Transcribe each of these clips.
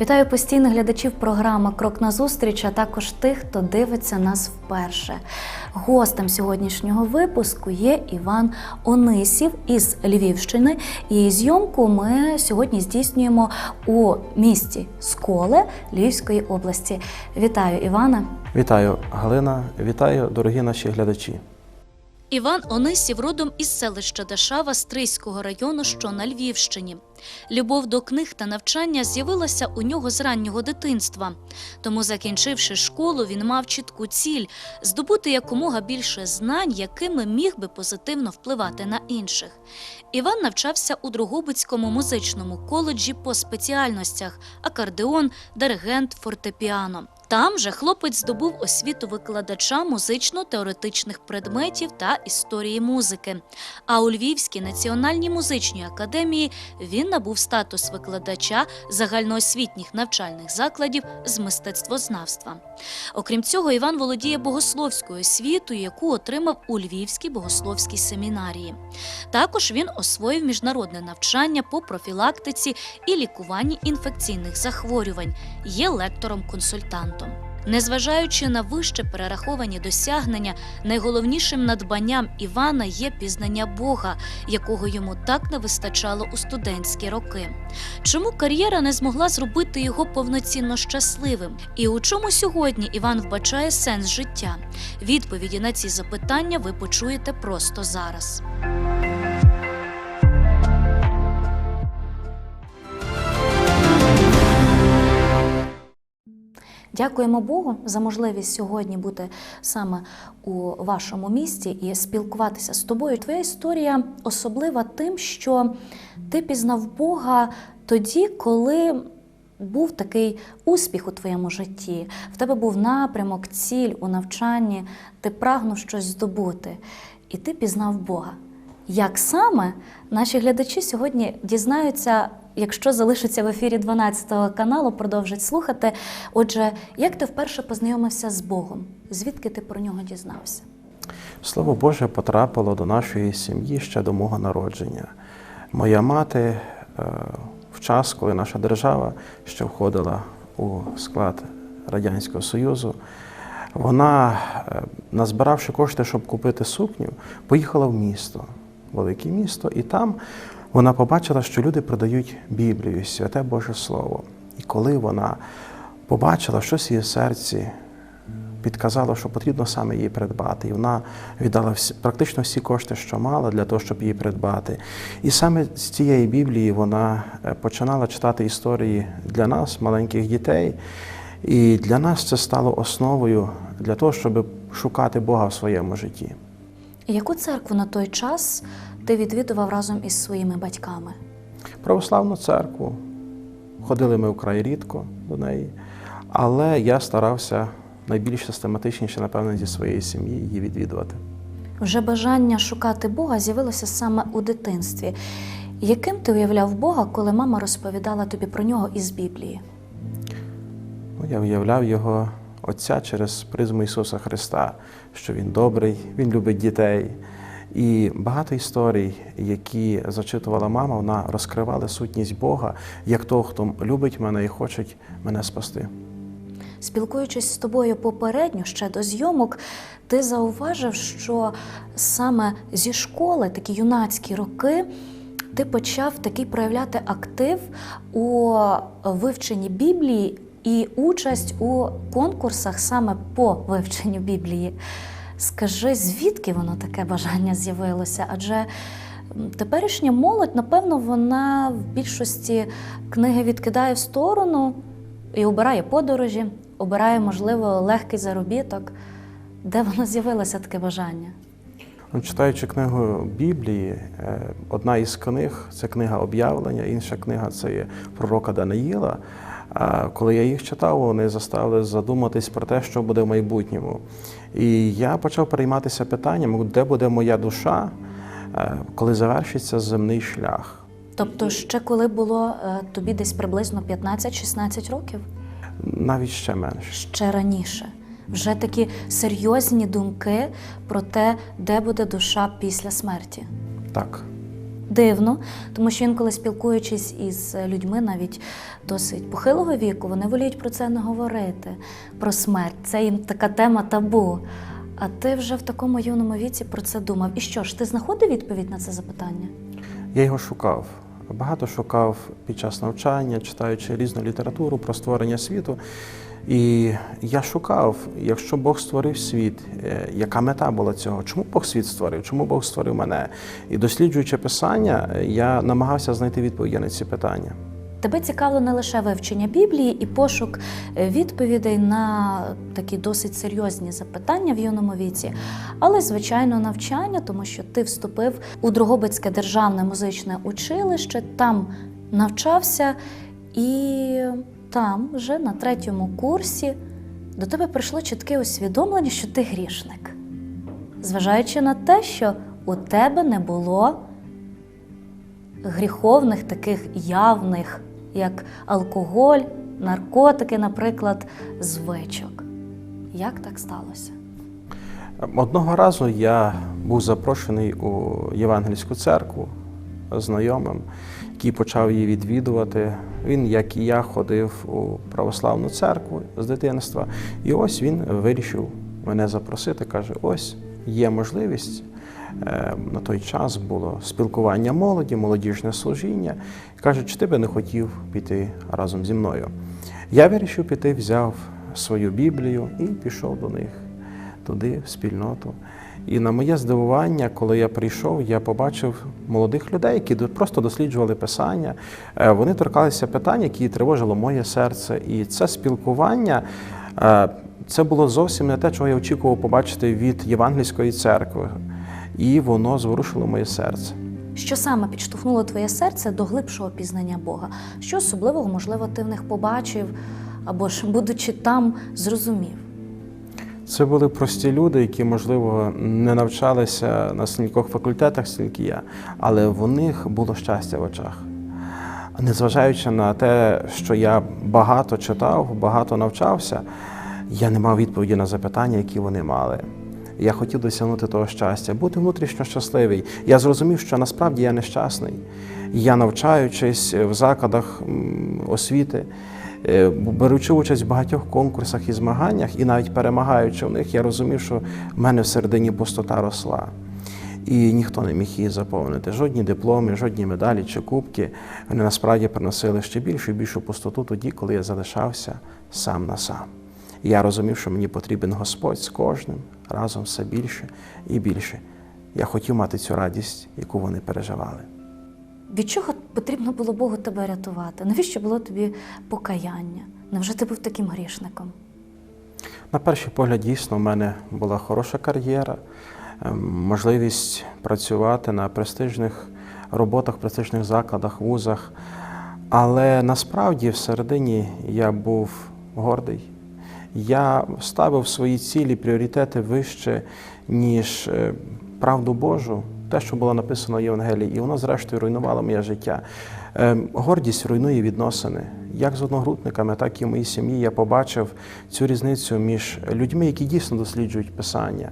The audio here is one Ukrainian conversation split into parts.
Вітаю постійних глядачів програми Крок на зустріч, а також тих, хто дивиться нас вперше. Гостем сьогоднішнього випуску є Іван Онисів із Львівщини. І зйомку ми сьогодні здійснюємо у місті Сколе Львівської області. Вітаю, Івана! Вітаю, Галина. Вітаю, дорогі наші глядачі. Іван Онисів родом із селища Дашава Стрийського району, що на Львівщині. Любов до книг та навчання з'явилася у нього з раннього дитинства. Тому, закінчивши школу, він мав чітку ціль здобути якомога більше знань, якими міг би позитивно впливати на інших. Іван навчався у Дрогобицькому музичному коледжі по спеціальностях акордеон, диригент, фортепіано. Там же хлопець здобув освіту викладача музично-теоретичних предметів та історії музики. А у Львівській національній музичній академії він набув статус викладача загальноосвітніх навчальних закладів з мистецтвознавства. Окрім цього, Іван володіє богословською освітою, яку отримав у Львівській богословській семінарії. Також він освоїв міжнародне навчання по профілактиці і лікуванні інфекційних захворювань, є лектором-консультантом. Незважаючи на вище перераховані досягнення, найголовнішим надбанням Івана є пізнання Бога, якого йому так не вистачало у студентські роки. Чому кар'єра не змогла зробити його повноцінно щасливим? І у чому сьогодні Іван вбачає сенс життя? Відповіді на ці запитання ви почуєте просто зараз. Дякуємо Богу за можливість сьогодні бути саме у вашому місті і спілкуватися з тобою. Твоя історія особлива тим, що ти пізнав Бога тоді, коли був такий успіх у твоєму житті. В тебе був напрямок, ціль у навчанні, ти прагнув щось здобути, і ти пізнав Бога. Як саме наші глядачі сьогодні дізнаються, якщо залишаться в ефірі 12 каналу, продовжать слухати. Отже, як ти вперше познайомився з Богом? Звідки ти про нього дізнався? Слово Боже потрапило до нашої сім'ї ще до мого народження. Моя мати е, в час, коли наша держава ще входила у склад Радянського Союзу, вона, е, назбиравши кошти, щоб купити сукню, поїхала в місто, велике місто, і там вона побачила, що люди продають Біблію, святе Боже Слово. І коли вона побачила щось в її серці, підказало, що потрібно саме її придбати. І вона віддала всі, практично всі кошти, що мала, для того, щоб її придбати. І саме з цієї Біблії вона е, починала читати історії для нас, маленьких дітей. І для нас це стало основою для того, щоб шукати Бога в своєму житті. Яку церкву на той час ти відвідував разом із своїми батьками? Православну церкву. Ходили ми вкрай рідко до неї, але я старався найбільш систематичніше, напевно, зі своєї сім'ї її відвідувати. Вже бажання шукати Бога з'явилося саме у дитинстві. Яким ти уявляв Бога, коли мама розповідала тобі про нього із Біблії? Ну, я уявляв його Отця через призму Ісуса Христа, що Він добрий, Він любить дітей. І багато історій, які зачитувала мама, вона розкривала сутність Бога як того, хто любить мене і хоче мене спасти. Спілкуючись з тобою попередньо ще до зйомок, ти зауважив, що саме зі школи, такі юнацькі роки, ти почав такий проявляти актив у вивченні Біблії і участь у конкурсах саме по вивченню Біблії. Скажи, звідки воно таке бажання з'явилося? Адже теперішня молодь, напевно, вона в більшості книги відкидає в сторону і обирає подорожі, обирає, можливо, легкий заробіток. Де воно з'явилося таке бажання? Ну, Читаючи книгу Біблії, е, одна із книг це книга об'явлення, інша книга це є пророка Даниїла. А коли я їх читав, вони заставили задуматись про те, що буде в майбутньому. І я почав перейматися питанням, де буде моя душа, е, коли завершиться земний шлях. Тобто, ще коли було е, тобі десь приблизно 15-16 років, Навіть ще менше. ще раніше. Вже такі серйозні думки про те, де буде душа після смерті. Так. Дивно, тому що інколи спілкуючись із людьми, навіть досить похилого віку, вони воліють про це не говорити, про смерть. Це їм така тема табу. А ти вже в такому юному віці про це думав. І що ж, ти знаходив відповідь на це запитання? Я його шукав. Багато шукав під час навчання, читаючи різну літературу про створення світу. І я шукав, якщо Бог створив світ, е, яка мета була цього? Чому Бог світ створив? Чому Бог створив мене? І досліджуючи писання, я намагався знайти відповіді на ці питання. Тебе цікавило не лише вивчення Біблії і пошук е, відповідей на такі досить серйозні запитання в юному віці, але звичайно навчання, тому що ти вступив у Дрогобицьке державне музичне училище, там навчався, і там, вже на третьому курсі, до тебе прийшло чітке усвідомлення, що ти грішник, зважаючи на те, що у тебе не було гріховних таких явних, як алкоголь, наркотики, наприклад, звичок. Як так сталося? Одного разу я був запрошений у Євангельську церкву знайомим, який почав її відвідувати. Він, як і я, ходив у православну церкву з дитинства. І ось він вирішив мене запросити. каже: ось є можливість. Е, На той час було спілкування молоді, молодіжне служіння. Каже, чи ти би не хотів піти разом зі мною? Я вирішив піти, взяв свою Біблію і пішов до них туди, в спільноту. І на моє здивування, коли я прийшов, я побачив молодих людей, які просто досліджували писання. Е, Вони торкалися питань, які тривожило моє серце. І це спілкування е, це було зовсім не те, чого я очікував побачити від Євангельської церкви. І воно зворушило моє серце. Що саме підштовхнуло твоє серце до глибшого пізнання Бога? Що особливого, можливо, ти в них побачив, або ж, будучи там, зрозумів? Це були прості люди, які, можливо, не навчалися на стількох факультетах, стільки я, але в них було щастя в очах. Незважаючи на те, що я багато читав, багато навчався, я не мав відповіді на запитання, які вони мали. Я хотів досягнути того щастя, бути внутрішньо щасливий. Я зрозумів, що насправді я нещасний. Я навчаючись в закладах освіти, беручи участь в багатьох конкурсах і змаганнях, і навіть перемагаючи в них, я розумів, що в мене всередині пустота росла. І ніхто не міг її заповнити. Жодні дипломи, жодні медалі чи кубки вони насправді приносили ще більшу і більшу пустоту тоді, коли я залишався сам на сам. І я розумів, що мені потрібен Господь з кожним разом все більше і більше. Я хотів мати цю радість, яку вони переживали. Від чого потрібно було Богу тебе рятувати? Навіщо було тобі покаяння? Невже ти був таким грішником? На перший погляд, дійсно, в мене була хороша кар'єра, ем, можливість працювати на престижних роботах, престижних закладах, вузах. Але насправді всередині я був гордий. Я ставив свої цілі, пріоритети вище, ніж е, правду Божу, те, що було написано в Євангелії, і воно, зрештою, руйнувало моє життя. Ем, Гордість руйнує відносини. Як з одногрупниками, так і в моїй сім'ї я побачив цю різницю між людьми, які дійсно досліджують Писання.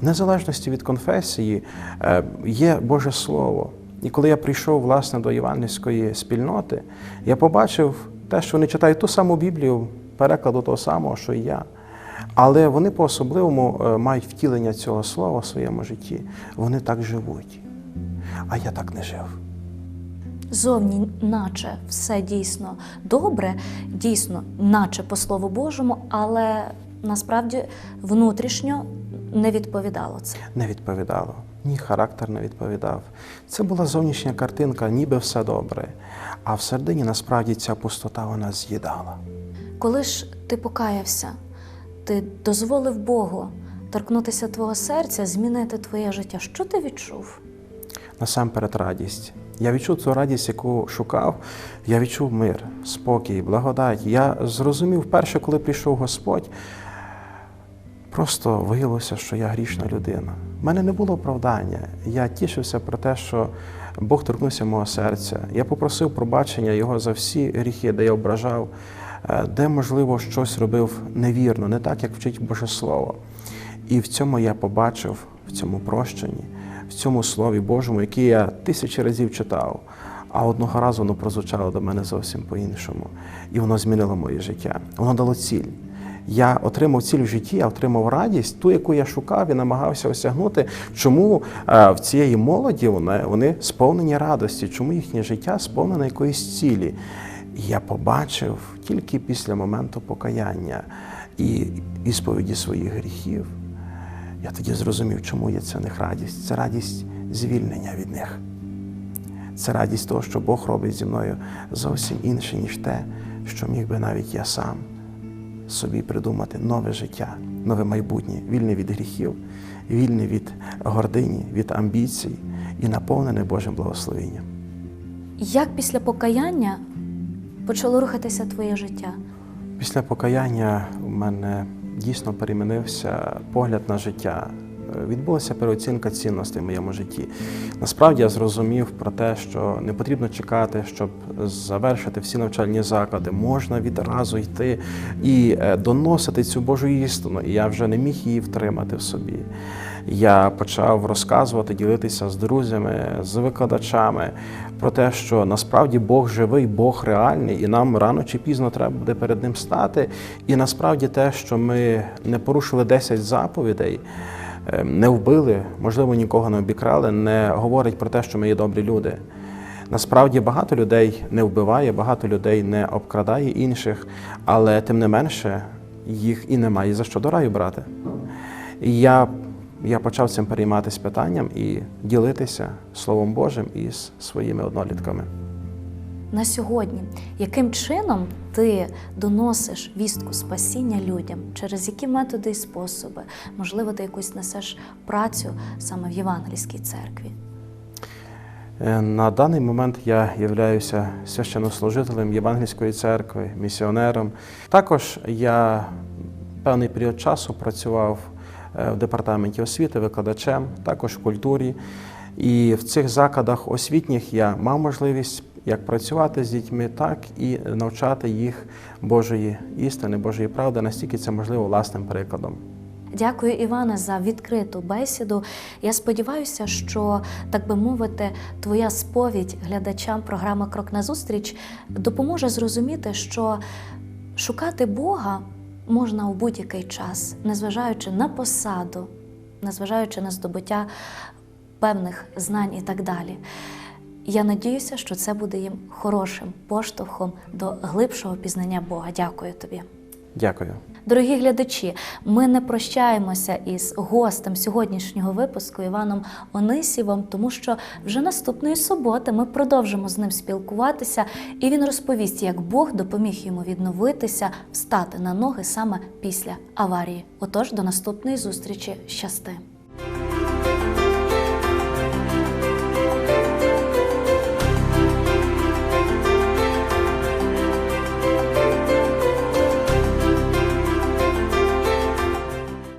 В незалежності від конфесії е, є Боже Слово. І коли я прийшов власне до євангельської спільноти, я побачив те, що вони читають ту саму Біблію, перекладу того самого, що і я. Але вони по-особливому е, мають втілення цього слова в своєму житті. Вони так живуть. А я так не жив. Зовні, наче все дійсно добре, дійсно, наче по Слову Божому, але насправді внутрішньо не відповідало це. Не відповідало. Ні, характер не відповідав. Це була зовнішня картинка, ніби все добре. А всередині насправді ця пустота вона з'їдала. Коли ж ти покаявся, ти дозволив Богу торкнутися твого серця, змінити твоє життя. Що ти відчув? Насамперед радість. Я відчув цю радість, яку шукав. Я відчув мир, спокій, благодать. Я зрозумів перше, коли прийшов Господь, просто виявилося, що я грішна людина. У мене не було оправдання. Я тішився про те, що Бог торкнувся мого серця. Я попросив пробачення Його за всі гріхи, де я ображав, де, можливо, щось робив невірно, не так, як вчить Боже Слово. І в цьому я побачив, в цьому прощенні, в цьому Слові Божому, яке я тисячі разів читав, а одного разу воно прозвучало до мене зовсім по-іншому. І воно змінило моє життя. Воно дало ціль. Я отримав ціль в житті, я отримав радість, ту, яку я шукав і намагався осягнути. Чому е, в цієї молоді вони, вони сповнені радості, чому їхнє життя сповнене якоїсь цілі. Я побачив тільки після моменту покаяння і ісповіді своїх гріхів. Я тоді зрозумів, чому є це них радість. Це радість звільнення від них. Це радість того, що Бог робить зі мною зовсім інше, ніж те, що міг би навіть я сам собі придумати нове життя, нове майбутнє, вільне від гріхів, вільне від гордині, від амбіцій і наповнене Божим благословенням. Як після покаяння почало рухатися твоє життя? Після покаяння у мене дійсно перемінився погляд на життя. Відбулася переоцінка цінностей в моєму житті. Насправді я зрозумів про те, що не потрібно чекати, щоб завершити всі навчальні заклади. Можна відразу йти і е, доносити цю Божу істину. І я вже не міг її втримати в собі. Я почав розказувати, ділитися з друзями, з викладачами про те, що насправді Бог живий, Бог реальний, і нам рано чи пізно треба буде перед ним стати. І насправді те, що ми не порушили 10 заповідей, е, не вбили, можливо, нікого не обікрали, не говорить про те, що ми є добрі люди. Насправді багато людей не вбиває, багато людей не обкрадає інших, але тим не менше їх і немає за що до раю брати. Я, я почав цим перейматися питанням і ділитися Словом Божим із своїми однолітками. На сьогодні, яким чином ти доносиш вістку спасіння людям, через які методи і способи? Можливо, ти якусь несеш працю саме в Євангельській церкві? Е, На даний момент я являюся священнослужителем Євангельської церкви, місіонером. Також я певний період часу працював в департаменті освіти, викладачем, також в культурі. І в цих закладах освітніх я мав можливість як працювати з дітьми, так і навчати їх Божої істини, Божої правди, настільки це можливо власним прикладом. Дякую, Іване, за відкриту бесіду. Я сподіваюся, що, так би мовити, твоя сповідь глядачам програми Крок назустріч допоможе зрозуміти, що шукати Бога можна у будь-який час, незважаючи на посаду, незважаючи на здобуття певних знань і так далі. Я надіюся, що це буде їм хорошим поштовхом до глибшого пізнання Бога. Дякую тобі. Дякую. Дорогі глядачі, ми не прощаємося із гостем сьогоднішнього випуску Іваном Онисівом, тому що вже наступної суботи ми продовжимо з ним спілкуватися, і він розповість, як Бог допоміг йому відновитися, встати на ноги саме після аварії. Отож, до наступної зустрічі. Щасти!